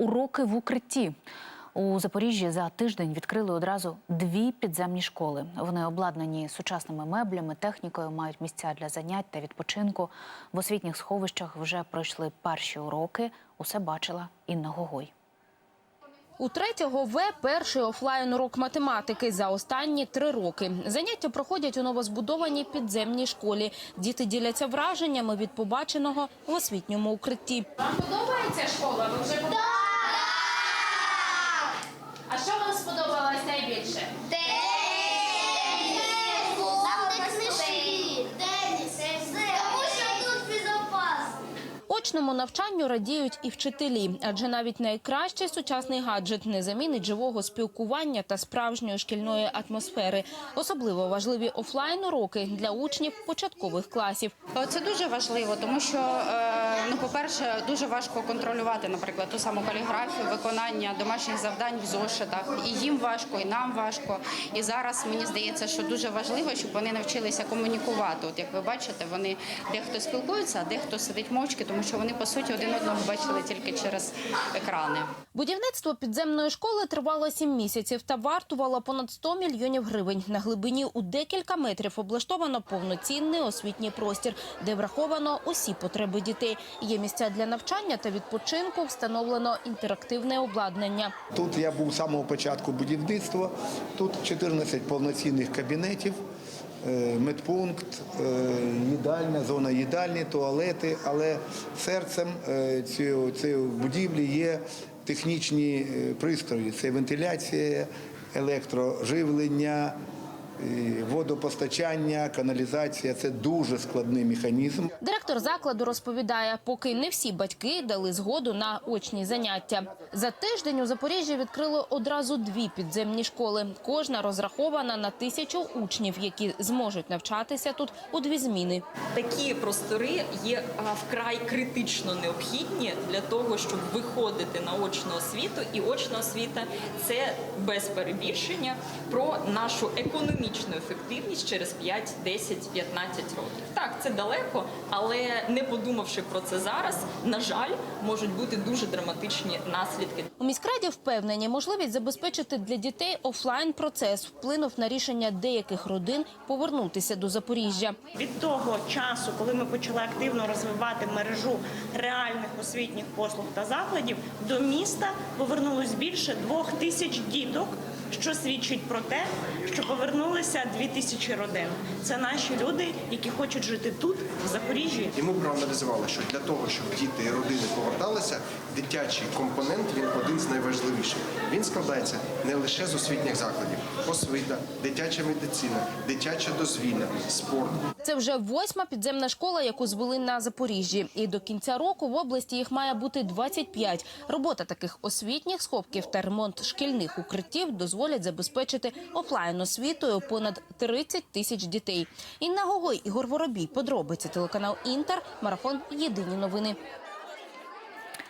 Уроки в укритті. У Запоріжжі за тиждень відкрили одразу дві підземні школи. Вони обладнані сучасними меблями, технікою, мають місця для занять та відпочинку. В освітніх сховищах вже пройшли перші уроки. Усе бачила Інна Гогой. У третього В перший офлайн урок математики за останні три роки. Заняття проходять у новозбудованій підземній школі. Діти діляться враженнями від побаченого в освітньому укритті. Вам подобається школа? Ви вже так! А що вам сподобалось найбільше? Там де книжки. Теніс. Тому що тут безопасно. Очному навчанню радіють і вчителі, адже навіть найкращий сучасний гаджет не замінить живого спілкування та справжньої шкільної атмосфери. Особливо важливі офлайн уроки для учнів початкових класів. Це дуже важливо, тому що е, ну, по-перше, дуже важко контролювати, наприклад, ту саму каліграфію, виконання домашніх завдань в зошитах. І їм важко, і нам важко. І зараз мені здається, що дуже важливо, щоб вони навчилися комунікувати. От як ви бачите, вони дехто спілкується, а дехто сидить мовчки, тому що вони по суті один одного бачили тільки через екрани. Будівництво підземної школи тривало сім місяців та вартувало понад 100 мільйонів гривень. На глибині у декілька метрів облаштовано повноцінний освітній простір, де враховано усі потреби дітей. Є місця для навчання та відпочинку, встановлено інтерактивне обладнання. Тут я був з самого початку будівництва. Тут 14 повноцінних кабінетів, медпункт, е, їдальня, зона їдальні, туалети. Але серцем е, цієї будівлі є технічні е, пристрої. Це вентиляція, електроживлення, е, водопостачання, каналізація. Це дуже складний механізм. Директор закладу розповідає, поки не всі батьки дали згоду на очні заняття. За тиждень у Запоріжжі відкрили одразу дві підземні школи. Кожна розрахована на тисячу учнів, які зможуть навчатися тут у дві зміни. такі простори є вкрай критично необхідні для того, щоб виходити на очну освіту. І очна освіта це без перебільшення про нашу економічну ефективність через 5, 10, 15 років. Так, це далеко, але не подумавши про це зараз, на жаль, можуть бути дуже драматичні наслідки. У міськраді впевнені, можливість забезпечити для дітей офлайн процес вплинув на рішення деяких родин повернутися до Запоріжжя. Від того часу, коли ми почали активно розвивати мережу реальних освітніх послуг та закладів, до міста повернулось більше двох тисяч діток, що свідчить про те, що повернулися дві тисячі родин. Це наші люди, які хочуть жити тут, в Запоріжжі, І ми проаналізували, що для того, щоб діти і родини поверталися, дитячий компонент він один з найважливіших. Він складається не лише з освітніх закладів, освіта, дитяча медицина, дитяче дозвілля, спорт. Це вже восьма підземна школа, яку звели на Запоріжжі. І до кінця року в області їх має бути 25. Робота таких освітніх сховків та ремонт шкільних укриттів дозволять забезпечити офлайн освітою понад 30 тисяч дітей. Інна Гогой, Ігор Воробій. Подробиці телеканал Інтер. Марафон. Єдині новини.